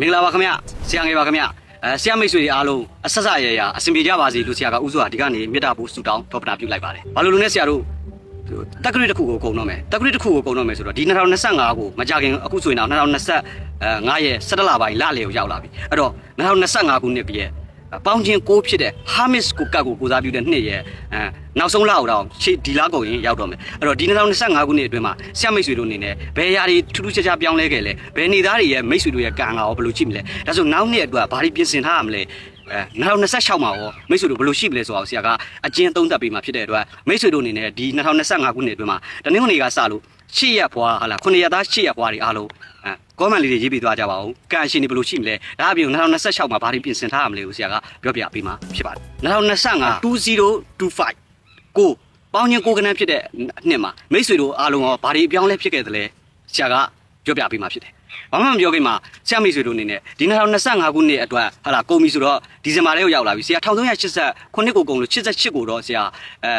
မင်္ဂလာပါခင်ဗျဆရာငယ်ပါခင်ဗျအဲဆရာမိတ်ဆွေတွေအားလုံးအဆက်ဆက်ရရအဆင်ပြေကြပါစေလို့ဆရာကဥစွာဒီကနေမေတ္တာပို့ဆုတောင်းထောပနာပြုလိုက်ပါတယ်ဘာလို့လဲနဲ့ဆရာတို့တက္ကရီတစ်ခုကိုကုန်တော့မယ်တက္ကရီတစ်ခုကိုကုန်တော့မယ်ဆိုတော့ဒီ2025ကိုမကြခင်အခုဆိုရင်တော့2025ရဲ့17လပိုင်းလလယ်ကိုရောက်လာပြီအဲ့တော့2025ခုနှစ်ပြည့် ပေါင်းချင်းကိုဖြစ်တဲ့ Hamis ကိုကတ်ကိုကိုစားပြုတဲ့နှစ်ရဲ့အဲနောက်ဆုံးလအောင်တော့ရှေ့ဒီလကုန်ရင်ရောက်တော့မယ်အဲ့တော့ဒီ2025ခုနှစ်အတွင်းမှာဆရာမိတ်ဆွေတို့အနေနဲ့ဘယ်အရာတွေထူးထူးခြားခြားပြောင်းလဲခဲ့လဲဘယ်နေသားတွေရဲ့မိတ်ဆွေတို့ရဲ့ကံကရောဘယ်လိုရှိမလဲဒါဆိုနောက်နှစ်အတွက်ဘာတွေပြင်ဆင်ထားရမလဲအဲ2026မှာရောမိတ်ဆွေတို့ဘယ်လိုရှိမလဲဆိုတော့ဆရာကအကျဉ်းသုံးသပ်ပေးမှာဖြစ်တဲ့အတွက်မိတ်ဆွေတို့အနေနဲ့ဒီ2025ခုနှစ်အတွင်းမှာတနင်္ဂနွေကစလို့ ရှေ့ရက်ဘွားဟာလားခုနှစ်ရက်သားရှေ့ရက်ဘွားတွေအားလုံးအဲကောမန့်လေးတွေရေးပြီးသွားကြပါဦးကံရှင်တွေဘယ်လိုရှိမလဲဒါအပြင်2026မှာဘာတွေပြင်ဆင်ထားရမလဲကိုဆရာကပြောပြပေးမှာဖြစ်ပါတယ်2025 2025ကိုပေါင်းချင်းကိုကနန်းဖြစ်တဲ့နှစ်မှာမိတ်ဆွေတို့အားလုံးရောဘာတွေအပြောင်းလဲဖြစ်ခဲ့သလဲဆရာကပြောပြပေးမှာဖြစ်တယ်။ဘာမှမပြောခင်မှာဆရာမိတ်ဆွေတို့အနေနဲ့ဒီ2025ခုနှစ်အတွက်ဟာလာကုန်ပြီဆိုတော့ဒီဇင်ဘာလေးကိုရောက်လာပြီဆရာ1388ခုနှစ်ကိုကုန်လို့88ကိုတော့ဆရာအဲ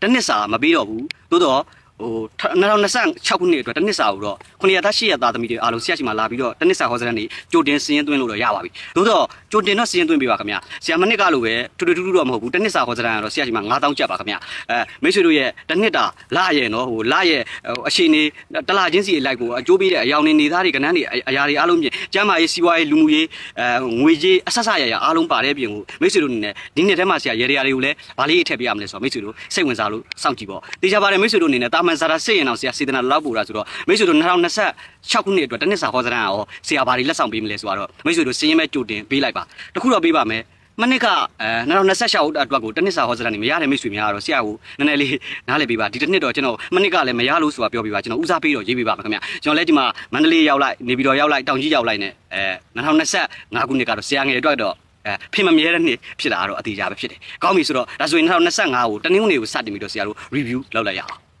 တစ်နှစ်စာမပြီးတော့ဘူး။သို့တော့ ဟို2026ခုနှစ်အတွက်တစ်နှစ်စာကိုတော့ခုနှစ်ရက်သား8ရက်သားသမီးတွေအားလုံးဆရာရှိမှလာပြီးတော့တစ်နှစ်စာဟောစရန်နေကြိုတင်စည်ရင်သွင်းလို့တော့ရပါပြီ။သို့တော့ကြိုတင်တော့စည်ရင်သွင်းပေးပါခင်ဗျာ။ဆရာမနစ်ကလိုပဲတူတူတူတူတော့မဟုတ်ဘူးတစ်နှစ်စာဟောစရန်ကတော့ဆရာရှိမှ9000ကျပ်ပါခင်ဗျာ။အဲမိတ်ဆွေတို့ရဲ့တစ်နှစ်တာလရဲ့နော်ဟိုလရဲ့အရှိန်နေတလချင်းစီလိုက်ကိုအကျိုးပေးတဲ့အယောင်နေနေသားတွေကဏ္ဍတွေအရာတွေအားလုံးပြင်ကျမ်းမာရေးစီးပွားရေးလူမှုရေးအဲငွေကြေးအဆက်ဆက်ရရအားလုံးပါတဲ့ပြင်ကိုမိတ်ဆွေတို့အနေနဲ့ဒီနှစ်ထဲမှာဆရာရေရာတွေကိုလည်းဗာလေးအထည့်ပေးရမလဲဆိုတော့မိတ်ဆွေတို့စိတ်ဝင်စားလို့စောင့်ကြည့်ပေါ့တေချာပါတယ်မိတ်ဆွေတို့အနေနဲ့တာမန်စာရာစိတ်ရင်အောင်ဆရာစေတနာလောက်ပို့တာဆိုတော့မိတ်ဆွေတို့2026ခုနှစ်အတွက်တစ်နှစ်စာဟောစရန်ရောဆရာဘာတွေလက်ဆောင်ပေးမလဲဆိုတော့မိတ်ဆွေတို့စည်ရင်မဲ့ကြိုတင်ပေးလိုက်ပါတခုတော့ပေးပါမယ်မနစ်ကအဲ2026အတွက်ကိုတနစ်စာဟောစရန်နေမရတဲ့မိတ်ဆွေများတော့ဆရာကိုနည်းနည်းလေးနားလည်ပေးပါဒီတစ်နှစ်တော့ကျွန်တော်မနစ်ကလည်းမရလို့ဆိုတာပြောပြပါကျွန်တော်ဦးစားပေးတော့ရေးပေးပါမယ်ခင်ဗျကျွန်တော်လည်းဒီမှာမန္တလေးရောက်လိုက်နေပြည်တော်ရောက်လိုက်တောင်ကြီးရောက်လိုက်နဲ့အဲ2025ခုနှစ်ကတော့ဆရာငယ်အတွက်တော့အဲဖြစ်မမြဲတဲ့နှစ်ဖြစ်တာကတော့အသေးချာပဲဖြစ်တယ်။ကောင်းပြီဆိုတော့ဒါဆိုရင်2025ကိုတနင်္ဂနွေကိုစတင်ပြီးတော့ဆရာတို့ review လုပ်လိုက်ရအောင်။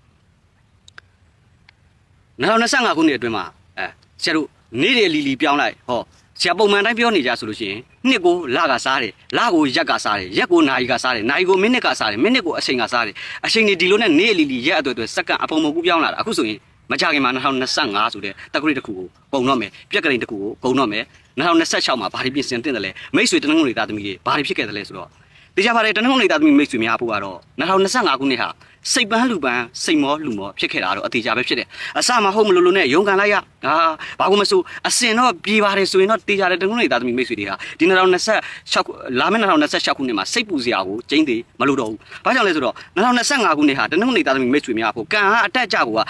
2025ခုနှစ်အတွင်းမှာအဲဆရာတို့နေ့တွေလီလီပြောင်းလိုက်ဟောဆရာပုံမှန်တိုင်းပြောနေကြဆိုလို့ရှိရင်နှစ်ကိုလကစားတယ်လကိုရက်ကစားတယ်ရက်ကိုနာရီကစားတယ်နာရီကိုမိနစ်ကစားတယ်မိနစ်ကိုအချိန်ကစားတယ်အချိန်တွေဒီလိုနဲ့နေ့လီလီရက်အတွက်အတွက်စက္ကန့်အပုံမကူပြောင်းလာတာအခုဆိုရင်မကြခင်မှာ2025ဆိုတဲ့တက္ကရီတစ်ခုကိုပုံတော့မယ်ပြက်ကလေးတစ်ခုကိုပုံတော့မယ်2026မှာဘာတွေပြင်ဆင်တင်တယ်လဲမိတ်ဆွေတနင်္ဂနွေသားသမီးတွေဘာတွေဖြစ်ခဲ့တယ်လဲဆိုတော့တရားပါတယ်တနင်္ဂနွေသားသမီးမိတ်ဆွေများဖို့ကတော့2025ခုနှစ်ဟာ စိတ်ပန်းလူပန်းစိတ်မောလူမောဖြစ်ခဲ့တာတော့အသေးချာပဲဖြစ်တယ်အစမှဟုတ်မလို့လို့နဲ့ရုံကန်လိုက်ရဟာဘာလို့မဆိုအစင်တော့ပြေပါတယ်ဆိုရင်တော့တေချာတယ်တနင်္ဂနွေသားသမီးမိတ်ဆွေတွေဟာဒီ2026လာမယ့်2026ခုနှစ်မှာစိတ်ပူစရာကိုကျင်းသေးမလို့တော့ဘူးဘာကြောင့်လဲဆိုတော့2025ခုနှစ်ဟာတနင်္ဂနွေသားသမီးမိတ်ဆွေများဖို့ကံဟာအတက်ကြကိုက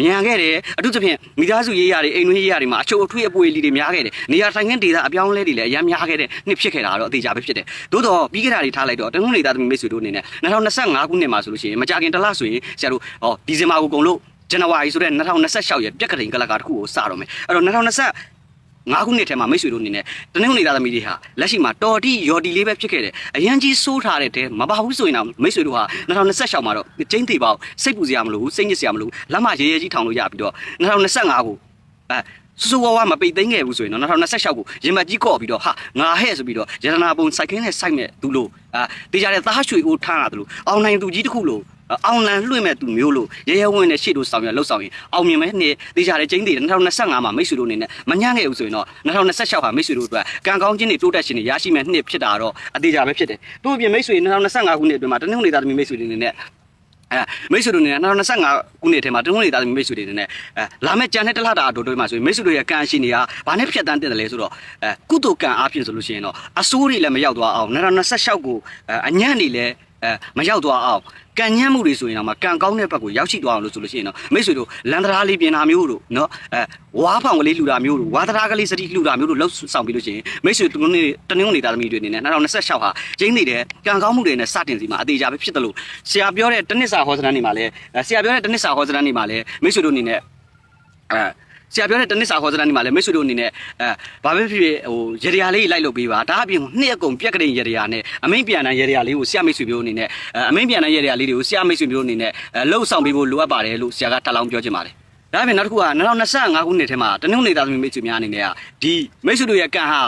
မြန်ခဲ့တယ်အထူးသဖြင့်မိသားစုရေးရတွေအိမ်တွင်းရေးရတွေမှာအချို့အထွေးအပွေလေးတွေများခဲ့တယ်နေရာထိုင်ခင်းဒေသအပြောင်းအလဲတွေလည်းအများများခဲ့တဲ့နှစ်ဖြစ်ခဲ့တာတော့အသေးချာပဲဖြစ်တယ်သို့တော့ပြီးခဲ့တာတွေထားလိုက်တော့တနင်္ဂနွေသားသမီးမိတ်ဆွေတို့အနေနဲ့2025ခုနှစ်မှာဆိုလို့ရှိရင်မကြခင်တစ်လဆိုရင်ဆရာတို့ဟောဒီဇင်ဘာကိုကုန်လို့ဇန်နဝါရီဆိုတဲ့2026ရဲ့ပြက်ကတိန်ကလကာတစ်ခုကိုစတော့မယ်အဲ့တော့2020ငါးခုနှစ်ထဲမှာမိတ်ဆွေတို့အနေနဲ့တနင်္ဂနွေသားသမီးတွေဟာလက်ရှိမှာတော်တီရော်တီလေးပဲဖြစ်ခဲ့တယ်အရန်ကြီးစိုးထားတဲ့တဲမပါဘူးဆိုရင်တော့မိတ်ဆွေတို့ဟာ2026မှာတော့ကျင်းသေးပါဘူးစိတ်ပူစရာမလိုဘူးစိတ်ညစ်စရာမလိုဘူးလက်မရဲရဲကြီးထောင်လို့ရပြီးတော့2025ကိုအဲစူစူဝါဝါမပိတ်သိမ်းခဲ့ဘူးဆိုရင်တော့2026ကိုရင်မကြီးကော့ပြီးတော့ဟာငါဟဲ့ဆိုပြီးတော့ရတနာပုံစိုက်ခင်းနဲ့စိုက်မဲ့သူလို့အာတေးကြတဲ့သားရွှေကိုထားတာသူလို့အောင်နိုင်သူကြီးတစ်ခုလို့ အောင်လန်လွှင့်မဲ့သူမျိုးလို့ရဲရဲဝင်းနဲ့ရှေ့တို့ဆောင်ရလှုပ်ဆောင်ရင်အောင်မြင်မဲ့နေ့တေချာတဲ့ကျင်းသေးတယ်2025မှာမိတ်ဆွေတို့အနေနဲ့မညံ့ခဲ့ဘူးဆိုရင်တော့2026ဟာမိတ်ဆွေတို့အတွက်ကံကောင်းခြင်းတွေတိုးတက်ခြင်းတွေရရှိမဲ့နှစ်ဖြစ်တာတော့အသေးချာပဲဖြစ်တယ်။သူ့အပြင်မိတ်ဆွေ2025ခုနှစ်အတွင်းမှာတနင်္ဂနွေသားသမီးမိတ်ဆွေတွေအနေနဲ့အဲမိတ်ဆွေတို့အနေနဲ့2025ခုနှစ်ထဲမှာတနင်္ဂနွေသားသမီးမိတ်ဆွေတွေအနေနဲ့အဲလာမယ့်ကြံတဲ့တစ်လတာအတူတူမှာဆိုရင်မိတ်ဆွေတို့ရဲ့ကံရှိနေတာဘာနဲ့ဖြတ်တန်းတင်တယ်လဲဆိုတော့အဲကုသိုလ်ကံအားဖြင့်ဆိုလို့ရှိရင်တော့အဆိုးတွေလည်းမရောက်သွားအောင်2026ကိုအညံ့တွေလည်း အဲမရောက်သွားအောင်ကံညံ့မှုတွေဆိုရင်တော့မကံကောင်းတဲ့ဘက်ကိုရောက်ရှိသွားအောင်လို့ဆိုလို့ရှိရင်တော့မိတ်ဆွေတို့လန်တရာလေးပြင်တာမျိုးတို့နော်အဲဝါဖောင်ကလေးလှူတာမျိုးတို့ဝါတရာကလေးစတိလှူတာမျိုးတို့လှုပ်ဆောင်ပြီးလို့ရှိရင်မိတ်ဆွေတို့နေတနင်္ဂနွေသားသမီးတွေအနေနဲ့2026ဟာကျင်းနေတဲ့ကံကောင်းမှုတွေနဲ့စတင်စီမှာအသေးချာပဲဖြစ်တယ်လို့ဆရာပြောတဲ့တနစ်စာဟောစတန်းနေမှာလဲဆရာပြောတဲ့တနစ်စာဟောစတန်းနေမှာလဲမိတ်ဆွေတို့အနေနဲ့အဲ ဆရာပြောတဲ့တနစ်စာခေါ်စတန်းဒီမှာလည်းမိတ်ဆွေတို့အနေနဲ့အဲဘာပဲဖြစ်ဖြစ်ဟိုရေဒီယာလေးလိုက်လုပ်ပေးပါဒါအပြင်နှစ်အကုန်ပြက်ကလေးရေဒီယာနဲ့အမိန်ပြန်တန်းရေဒီယာလေးကိုဆရာမိတ်ဆွေမျိုးအနေနဲ့အမိန်ပြန်တန်းရေဒီယာလေးတွေကိုဆရာမိတ်ဆွေမျိုးအနေနဲ့လှုပ်ဆောင်ပေးဖို့လိုအပ်ပါတယ်လို့ဆရာကထပ်လောင်းပြောချင်ပါတယ်ဒါအပြင်နောက်တစ်ခုက2025ခုနှစ်ထဲမှာတနင်္ဂနွေသားသမီးမိတ်ဆွေများအနေနဲ့ကဒီမိတ်ဆွေတို့ရဲ့ကံဟာ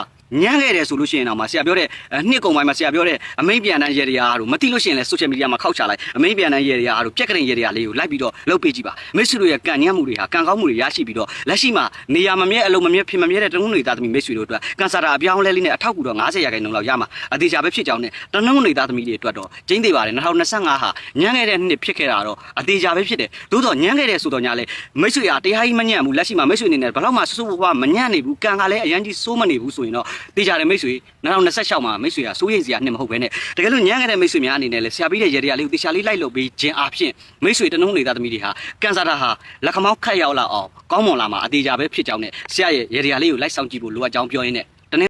ညံ့ခဲ့တယ်ဆိုလို့ရှိရင်တော့မှဆရာပြောတဲ့အဲနှစ်ကုန်ပိုင်းမှာဆရာပြောတဲ့အမိန်ပြန်တန်းရေတွေအားတို့မသိလို့ရှိရင်လည်း social media မှာခောက်ချလိုက်အမိန်ပြန်တန်းရေတွေအားတို့ပြက်ကရင်ရေတွေအားလေးကိုလိုက်ပြီးတော့လုပ်ပေးကြည့်ပါမိတ်ဆွေတို့ရဲ့ကံညံ့မှုတွေဟာကံကောင်းမှုတွေရရှိပြီးတော့လက်ရှိမှာနေရာမမြဲအလုံးမမြဲဖြစ်မမြဲတဲ့တနုံးတွေသားသမီးမိတ်ဆွေတို့အတွက်ကန်ဆာတာအပြောင်းအလဲလေးနဲ့အထောက်အကူတော့90ရာခိုင်နှုန်းလောက်ရမှာအသေးချာပဲဖြစ်ကြောင်းနဲ့တနုံးတွေသားသမီးတွေအတွက်တော့ကျင်းသေးပါတယ်2025ဟာညံ့ခဲ့တဲ့နှစ်ဖြစ်ခဲ့တာတော့အသေးချာပဲဖြစ်တယ်သို့တော့ညံ့ခဲ့တဲ့ဆိုတော့ညာလဲမိတ်ဆွေအားတရားကြီးမညံ့ဘူးလက်ရှိမှာမိတ်ဆွေအနေနဲ့ဘယ်တော့မှဆူဆူပွားမညံ့နေဘူးကံကလည်းအရန်ကြီးစိုးမနေဘူးဆိုရင်တော့တေချာတယ်မိတ်ဆွေ2026မှာမိတ်ဆွေကစိုးရိမ်စရာနှစ်မဟုတ်ပဲနဲ့တကယ်လို့ညံ့ခဲ့တဲ့မိတ်ဆွေများအနေနဲ့လဲဆရာပြီးတဲ့ရေတွေကလေးကိုတေချာလေးလိုက်လုပ်ပေးခြင်းအပြင်မိတ်ဆွေတနုံးတွေသားသမီးတွေဟာကန်ဆာတာဟာလက်ခမောင်းခတ်ရောက်လာအောင်ကောင်းမွန်လာမှာအသေးချာပဲဖြစ်ကြောင်းနဲ့ဆရာရဲ့ရေတွေကလေးကိုလိုက်ဆောင်ကြည့်ဖို့လိုအပ်ကြောင်းပြောရင်းနဲ့